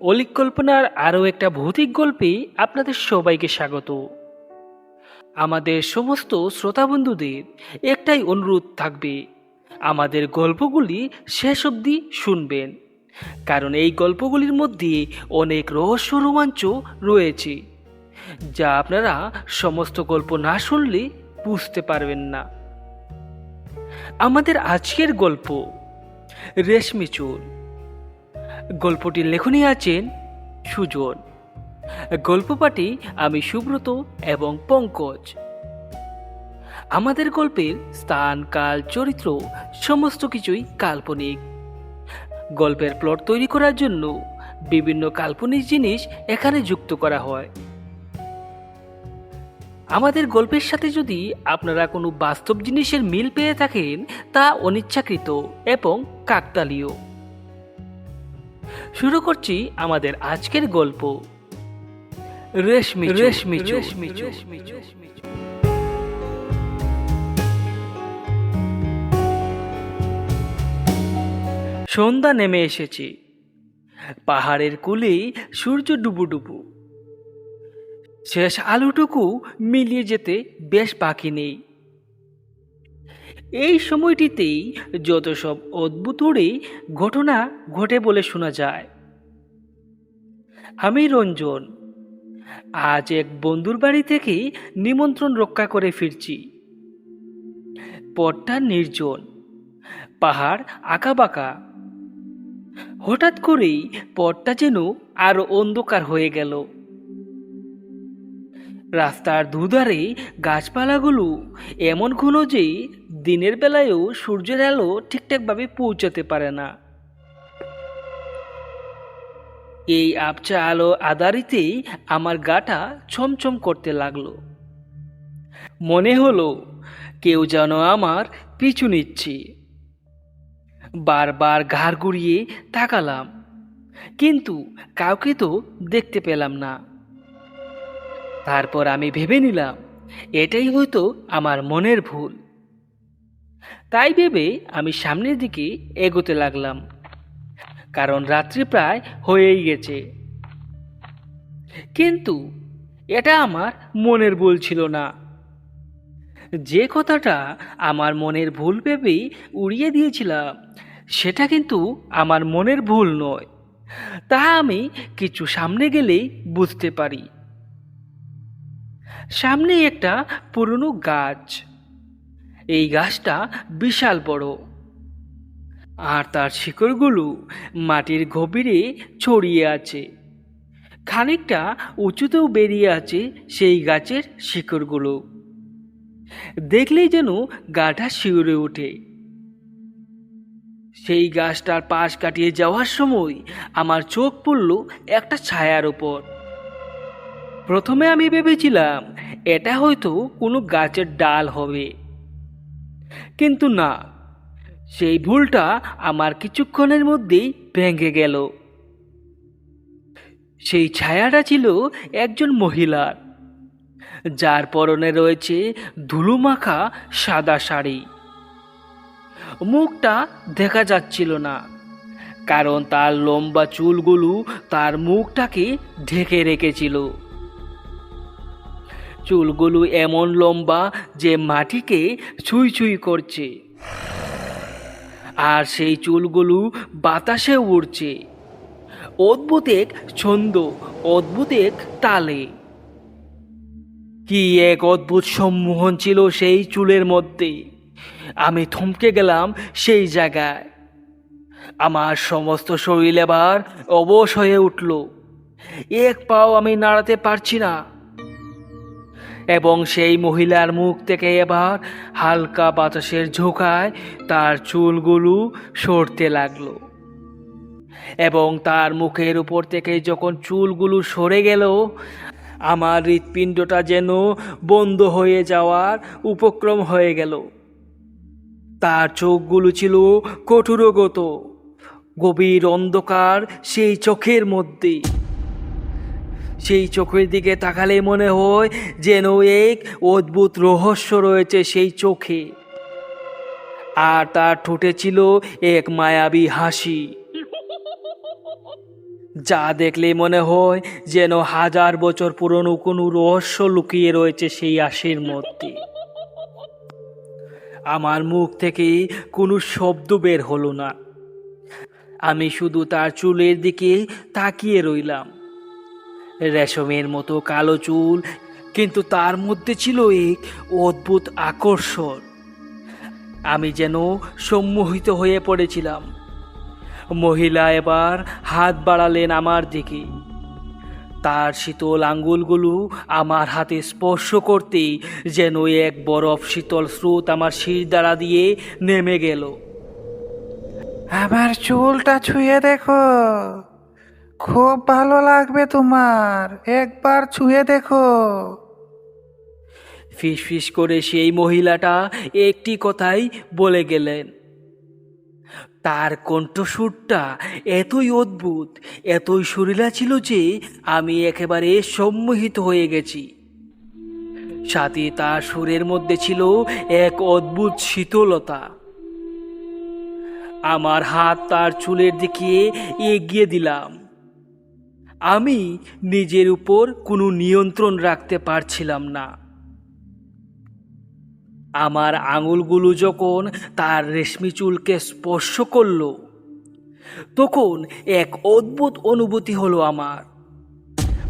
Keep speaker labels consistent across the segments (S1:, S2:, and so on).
S1: অলিক কল্পনার আরও একটা ভৌতিক গল্পে আপনাদের সবাইকে স্বাগত। আমাদের সমস্ত শ্রোতা বন্ধুদের একটাই অনুরোধ থাকবে, আমাদের গল্পগুলি শেষ অবধি শুনবেন, কারণ এই গল্পগুলির মধ্যে অনেক রহস্য রোমাঞ্চ রয়েছে, যা আপনারা সমস্ত গল্প না শুনলে বুঝতে পারবেন না। আমাদের আজকের গল্প রেশমি চুল। গল্পটির লেখনী আছেন সুজন। গল্প পাঠে আমি সুব্রত এবং পঙ্কজ। আমাদের গল্পের স্থান, কাল, চরিত্র সমস্ত কিছুই কাল্পনিক। গল্পের প্লট তৈরি করার জন্য বিভিন্ন কাল্পনিক জিনিস এখানে যুক্ত করা হয়। আমাদের গল্পের সাথে যদি আপনারা কোনো বাস্তব জিনিসের মিল পেয়ে থাকেন, তা অনিচ্ছাকৃত এবং কাকতালীয়। শুরু করছি আমাদের আজকের গল্প। রেশমি রেশমি রেশমি রেশমি সন্ধ্যা নেমে এসেছে। পাহাড়ের কোলে সূর্য ডুবু ডুবু। শেষ আলুটুকু মিলিয়ে যেতে বেশ বাকি নেই। এই সময়টিতেই যত সব অদ্ভুত উড়ে ঘটনা ঘটে বলে শোনা যায়। আমি রঞ্জন, আজ এক বন্ধুর বাড়ি থেকে নিমন্ত্রণ রক্ষা করে ফিরছি। পথটা নির্জন, পাহাড় আঁকাবাঁকা। হঠাৎ করেই পথটা যেন আরও অন্ধকার হয়ে গেল। রাস্তার দুধারে গাছপালাগুলো এমন ঘন যে দিনের বেলায়ও সূর্যের আলো ঠিকঠাকভাবে পৌঁছাতে পারে না। এই আবচা আলো আদারিতেই আমার গাটা ছমছম করতে লাগল। মনে হলো কেউ যেন আমার পিছু নিচ্ছে। বারবার ঘাড় ঘুরিয়ে তাকালাম, কিন্তু কাউকে তো দেখতে পেলাম না। তারপর আমি ভেবে নিলাম, এটাই হয়তো আমার মনের ভুল। তাই ভেবে আমি সামনের দিকে এগোতে লাগলাম, কারণ রাত্রি প্রায় হয়েই গেছে। কিন্তু এটা আমার মনের ভুল ছিল না। যে কথাটা আমার মনের ভুল ভেবেই উড়িয়ে দিয়েছিলাম, সেটা কিন্তু আমার মনের ভুল নয়। তা আমি কিছু সামনে গেলেই বুঝতে পারি। সামনে একটা পুরনো গাছ। এই গাছটা বিশাল বড়। আর তার শিকড়গুলো মাটির গভীরে ছড়িয়ে আছে। খানিকটা উঁচুতেও বেরিয়ে আছে সেই গাছের শিকড়গুলো। দেখলেই যেন গাটা শিউরে ওঠে। সেই গাছটার পাশ কাটিয়ে যাওয়ার সময় আমার চোখ পড়ল একটা ছায়ার ওপর। প্রথমে আমি ভেবেছিলাম, এটা হয়তো কোনো গাছের ডাল হবে। কিন্তু না, সেই ভুলটা আমার কিছুক্ষণের মধ্যেই ভেঙে গেল। সেই ছায়াটা ছিল একজন মহিলার। যার পরনে রয়েছে ধুলোমাখা সাদা শাড়ি। মুখটা দেখা যাচ্ছিল না, কারণ তার লম্বা চুলগুলো তার মুখটাকে ঢেকে রেখেছিল। চুলগুলো এমন লম্বা যে মাটিকে ছুঁই ছুঁই করছে। আর সেই চুলগুলো বাতাসে উড়ছে। অদ্ভুত এক ছন্দ অদ্ভুত এক তালে। কি এক অদ্ভুত সম্মোহন ছিল সেই চুলের মধ্যে। আমি থমকে গেলাম সেই জায়গায়। আমার সমস্ত শরীর এবার অবশ হয়ে উঠল। এক পাও আমি নাড়াতে পারছি না। এবং সেই মহিলার মুখ থেকে এবার হালকা বাতাসের ঝোঁকায় তার চুলগুলো সরতে লাগল। এবং তার মুখের উপর থেকে যখন চুলগুলো সরে গেল, আমার হৃৎপিণ্ডটা যেন বন্ধ হয়ে যাওয়ার উপক্রম হয়ে গেল। তার চোখগুলো ছিল কঠোরগত, গভীর অন্ধকার সেই চোখের মধ্যে সেই চোখের দিকে তাকালে মনে হয় যেন এক অদ্ভুত রহস্য রয়েছে সেই চোখে। আর তার ঠোঁটে ছিল এক মায়াবী হাসি। যা দেখলে মনে হয় যেন হাজার বছর পুরনো কোনো রহস্য লুকিয়ে রয়েছে সেই আশির মধ্যে। আমার মুখ থেকে কোনো শব্দ বের হলো না। আমি শুধু তার চুলের দিকে তাকিয়ে রইলাম। রেশমের মতো কালো চুল, কিন্তু তার মধ্যে ছিল এক অদ্ভুত আকর্ষণ। আমি যেন সম্মোহিত হয়ে পড়েছিলাম। মহিলা এবার হাত বাড়ালেন আমার দিকে। তার শীতল আঙ্গুলগুলো আমার হাতে স্পর্শ করতেই যেন এক বরফ শীতল স্রোত আমার শির দ্বারা দিয়ে নেমে গেল।
S2: আমার চুলটা ছুঁয়ে দেখো। খুব ভালো লাগবে তোমার। একবার ছুঁয়ে দেখো।
S1: ফিস ফিস করে সেই মহিলাটা একটি কথাই বলে গেলেন, তার কণ্ঠস্বরটা এতই অদ্ভুত, এতই সুরিলা ছিল যে আমি একেবারে সম্মোহিত হয়ে গেছি। সাথে তার সুরের মধ্যে ছিল এক অদ্ভুত শীতলতা। আমার হাত তার চুলের দিকে এগিয়ে দিলাম। আমি নিজের উপর কোনো নিয়ন্ত্রণ রাখতে পারছিলাম না। আমার আঙুলগুলো যখন তার রেশমি চুলকে স্পর্শ করল, তখন এক অদ্ভুত অনুভূতি হলো আমার।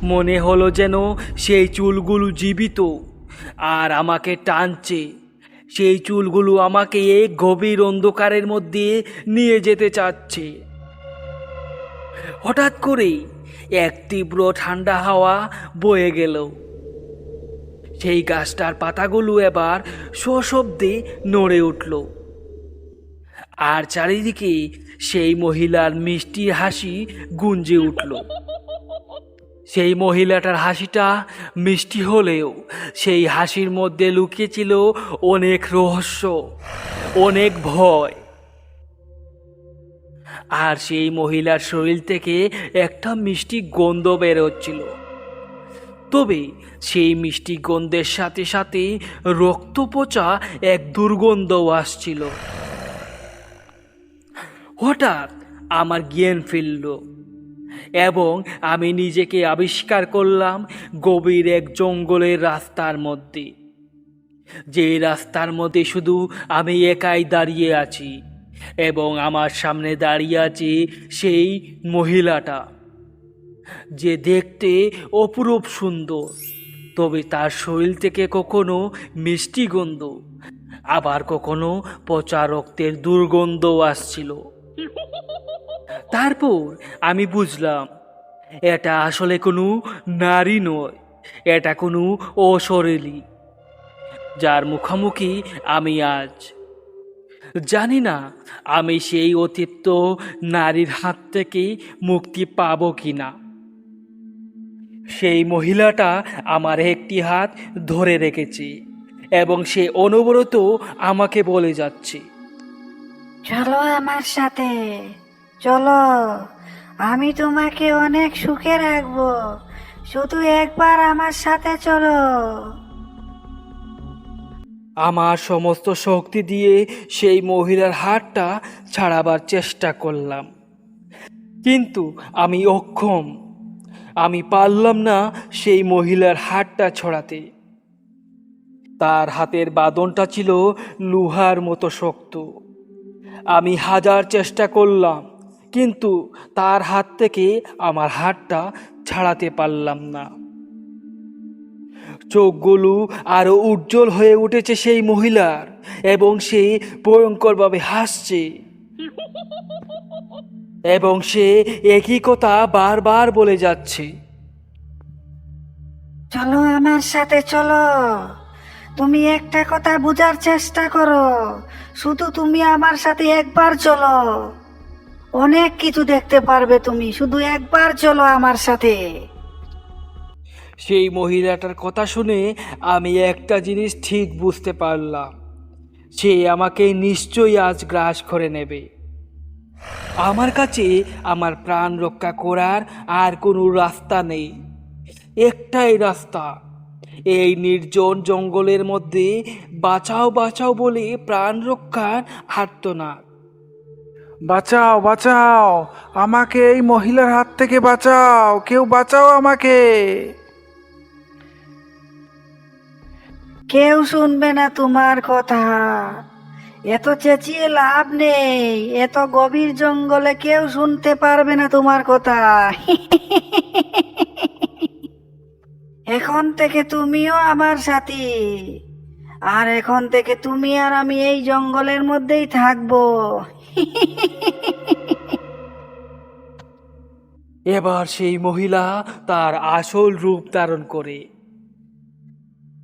S1: মনে হলো যেন সেই চুলগুলো জীবিত আর আমাকে টানছে। সেই চুলগুলো আমাকে এই গভীর অন্ধকারের মধ্যে নিয়ে যেতে চাচ্ছে। হঠাৎ করেই এক তীব্র ঠান্ডা হাওয়া বয়ে গেল। সেই গাছটার পাতাগুলো এবার সশব্দে নড়ে উঠল। আর চারিদিকে সেই মহিলার মিষ্টি হাসি গুঞ্জে উঠল। সেই মহিলাটার হাসিটা মিষ্টি হলেও সেই হাসির মধ্যে লুকিয়েছিল অনেক রহস্য, অনেক ভয়। আর সেই মহিলার শরীর থেকে একটা মিষ্টি গন্ধ বেরোচ্ছিল। তবে সেই মিষ্টি গন্ধের সাথে সাথে রক্ত পচা এক দুর্গন্ধও আসছিল। হঠাৎ আমার জ্ঞান ফিরল এবং আমি নিজেকে আবিষ্কার করলাম গভীর এক জঙ্গলের রাস্তার মধ্যে। যে রাস্তার মধ্যে শুধু আমি একাই দাঁড়িয়ে আছি। এবং আমার সামনে দাঁড়িয়ে আছে সেই মহিলাটা, যে দেখতে অপরূপ সুন্দর, তবে তার শরীর থেকে কখনো মিষ্টি গন্ধ, আবার কখনো পচা রক্তের দুর্গন্ধ আসছিল। তারপর আমি বুঝলাম, এটা আসলে কোনো নারী নয়, এটা কোনো অশরীরী যার মুখোমুখি আমি আজ। জানি না, আমি সেই অতিপ্ত নারীর হাত থেকে মুক্তি পাবো কি না সেই মহিলাটা আমার একটি হাত ধরে রেখেছে এবং সে অনবরত আমাকে বলে যাচ্ছে,
S3: চলো আমার সাথে, চলো, আমি তোমাকে অনেক সুখে রাখব, শুধু একবার আমার সাথে চলো।
S1: আমার সমস্ত শক্তি দিয়ে সেই মহিলার হাতটা ছাড়াবার চেষ্টা করলাম। কিন্তু আমি অক্ষম। আমি পারলাম না সেই মহিলার হাতটা ছড়াতে। তার হাতের বাদনটা ছিল লোহার মতো শক্ত। আমি হাজার চেষ্টা করলাম, কিন্তু তার হাত থেকে আমার হাতটা ছাড়াতে পারলাম না। চোখগুলো আরও উজ্জ্বল হয়ে উঠেছে সেই মহিলার, এবং সে ভয়ঙ্করভাবে হাসছে। এবং সে একই কথা বারবার বলে যাচ্ছে।
S3: চলো আমার সাথে চলো। তুমি একটা কথা বোঝার চেষ্টা করো। শুধু তুমি আমার সাথে একবার চলো। অনেক কিছু দেখতে পারবে তুমি। শুধু একবার চলো আমার সাথে।
S1: সেই মহিলাটার কথা শুনে আমি একটা জিনিস ঠিক বুঝতে পারলাম। সে আমাকে নিশ্চয়ই আজ গ্রাস করে নেবে। আমার কাছে আমার প্রাণ রক্ষা করার আর কোনো রাস্তা নেই। একটাই রাস্তা। এই নির্জন জঙ্গলের মধ্যে বাঁচাও বাঁচাও বলে প্রাণ রক্ষার আর্তনাদ।
S2: বাঁচাও বাঁচাও। আমাকে এই মহিলার হাত থেকে বাঁচাও। কেউ বাঁচাও আমাকে।
S3: কেউ শুনবে না তোমার কথা। এত চেঁচিয়ে লাভ নেই, এত গভীর জঙ্গলে কেউ শুনতে পারবে না তোমার কথা। এখন থেকে তুমিও আমার সাথী, আর এখন থেকে তুমি আর আমি এই জঙ্গলের মধ্যেই থাকব।
S1: এবার সেই মহিলা তার আসল রূপ ধারণ করে।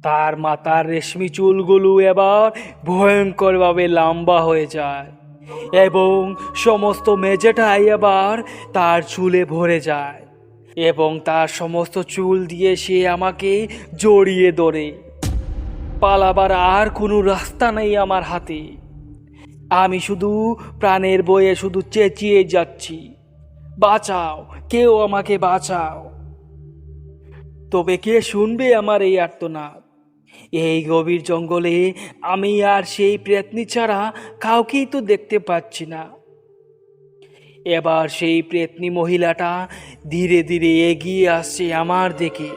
S1: তার মাথার রেশমি চুলগুলো এবার ভয়ঙ্করভাবে লম্বা হয়ে যায় এবং সমস্ত মেঝেটাই এবার তার চুলে ভরে যায় এবং তার সমস্ত চুল দিয়ে সে আমাকে জড়িয়ে ধরে। পালাবার আর কোনো রাস্তা নেই আমার হাতে। আমি শুধু প্রাণের বয়ে শুধু চেঁচিয়ে যাচ্ছি। বাঁচাও, কেউ আমাকে বাঁচাও। তবে কে শুনবে আমার এই আর্তনাদ? এই গভীর জঙ্গলে আমি আর সেই প্রেতনি ছাড়া কাউকেই তো দেখতে পাচ্ছি না। এবার সেই প্রেতনি মহিলাটা ধীরে ধীরে এগিয়ে আসছে আমার দিকে।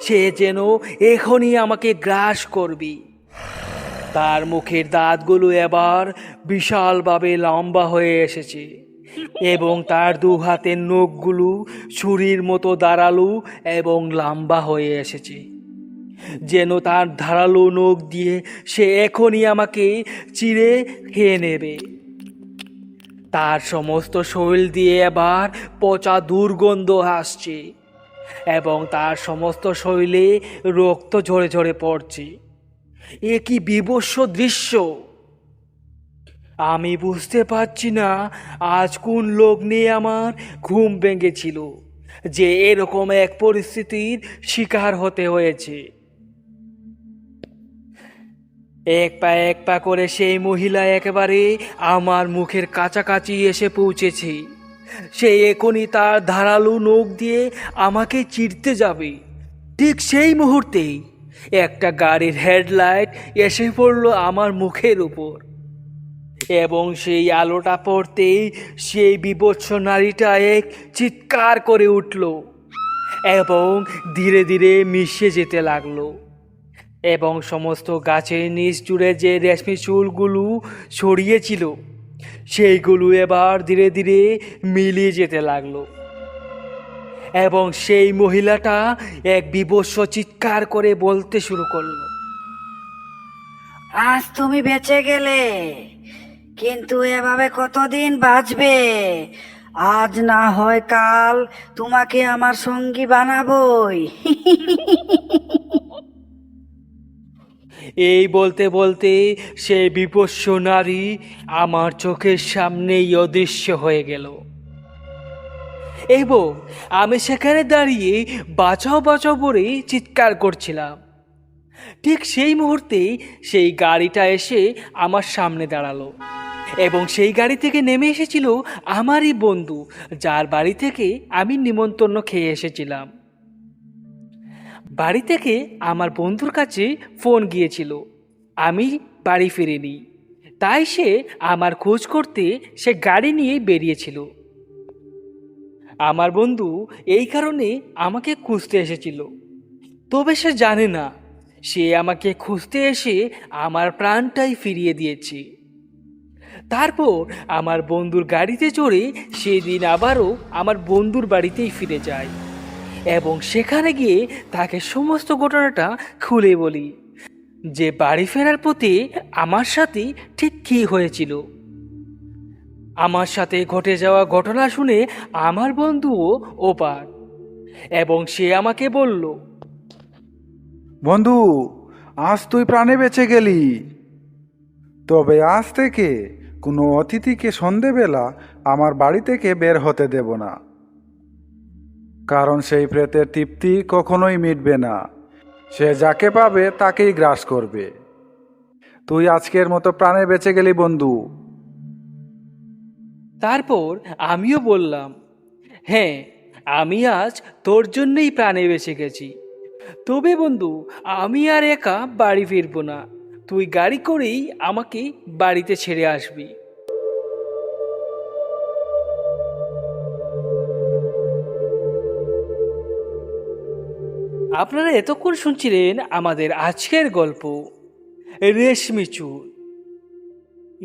S1: সে যেন এখনই আমাকে গ্রাস করবি। তার মুখের দাঁতগুলো এবার বিশালভাবে লম্বা হয়ে এসেছে এবং তার দু হাতের নখগুলো ছুরির মতো দাঁড়াল এবং লম্বা হয়ে এসেছে। যেন তার ধারালো নখ দিয়ে সে এখনই আমাকে চিড়ে খেয়ে নেবে। তার সমস্ত শরীর দিয়ে এবার পচা দুর্গন্ধ আসছে এবং তার সমস্ত শরীরে রক্ত ঝরে ঝরে পড়ছে। এ কি বিভৎস দৃশ্য? আমি বুঝতে পারছি না আজ কোন লোক নিয়ে আমার ঘুম ভেঙেছিল, যে এরকম এক পরিস্থিতির শিকার হতে হয়েছে। এক পা এক পা করে সেই মহিলা একেবারে আমার মুখের কাছাকাছি এসে পৌঁছেছে। সে এখনই তার ধারালো নখ দিয়ে আমাকে চিরতে যাবে। ঠিক সেই মুহূর্তেই একটা গাড়ির হেডলাইট এসে পড়ল আমার মুখের উপর। এবং সেই আলোটা পড়তেই সেই বিভৎস নারীটা এক চিৎকার করে উঠল এবং ধীরে ধীরে মিশে যেতে লাগল। এবং সমস্ত গাছের নিচ জুড়ে যে রেশমি চুলগুলো ছড়িয়েছিল, সেইগুলো এবার ধীরে ধীরে মিলিয়ে যেতে লাগল। এবং সেই মহিলাটা এক বিভৎস চিৎকার করে বলতে শুরু করল,
S3: আজ তুমি বেঁচে গেলে, কিন্তু এভাবে কতদিন বাঁচবে? আজ না হয় কাল তোমাকে আমার সঙ্গী বানাবই।
S1: এই বলতে বলতে সেই বিপস্য নারী আমার চোখের সামনেই অদৃশ্য হয়ে গেল। এবং আমি সেখানে দাঁড়িয়ে বাঁচাও বাঁচাও বলে চিৎকার করছিলাম। ঠিক সেই মুহূর্তেই সেই গাড়িটা এসে আমার সামনে দাঁড়াল এবং সেই গাড়ি থেকে নেমে এসেছিল আমারই বন্ধু, যার বাড়ি থেকে আমি নিমন্ত্রণ খেয়ে এসেছিলাম। বাড়ি থেকে আমার বন্ধুর কাছে ফোন গিয়েছিল। আমি বাড়ি ফিরিনি। তাই সে আমার খোঁজ করতে সে গাড়ি নিয়ে বেরিয়েছিল। আমার বন্ধু এই কারণে আমাকে খুঁজতে এসেছিল। তবে সে জানে না, সে আমাকে খুঁজতে এসে আমার প্রাণটাই ফিরিয়ে দিয়েছে। তারপর আমার বন্ধুর গাড়িতে চড়ে সেদিন আবারও আমার বন্ধুর বাড়িতেই ফিরে যায়। এবং সেখানে গিয়ে তাকে সমস্ত ঘটনাটা খুলে বলি। যে বাড়ি ফেরার পথে আমার সাথে ঠিক কী হয়েছিল? আমার সাথে ঘটে যাওয়া ঘটনা শুনে আমার বন্ধুও ওপার, এবং সে আমাকে বলল,
S2: বন্ধু, আজ তুই প্রাণে বেঁচে গেলি। তবে আজ থেকে কোনো অতিথিকে সন্ধেবেলা আমার বাড়ি থেকে বের হতে দেব না। কারণ সেই প্রেতের তৃপ্তি কখনোই মিটবে না। সে যাকে পাবে তাকেই গ্রাস করবে। তুই আজকের মতো প্রাণে বেঁচে গেলি, বন্ধু।
S1: তারপর আমিও বললাম হ্যাঁ আমি আজ তোর জন্যই প্রাণে বেঁচে গেছি। তবে বন্ধু, আমি আর একা বাড়ি ফিরবো না। তুই গাড়ি করেই আমাকে বাড়িতে ছেড়ে আসবি। আপনারা এতক্ষণ শুনছিলেন আমাদের আজকের গল্প, রেশমি চুল।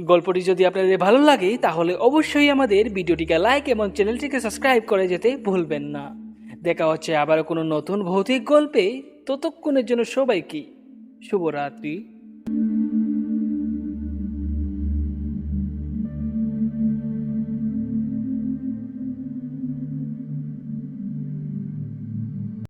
S1: গল্পটি যদি আপনাদের ভালো লাগে, তাহলে অবশ্যই আমাদের ভিডিওটিকে লাইক এবং চ্যানেলটিকে সাবস্ক্রাইব করে যেতে ভুলবেন না। দেখা হচ্ছে আবার কোনো নতুন ভৌতিক গল্পে। ততক্ষণের জন্য সবাইকে শুভরাত্রি।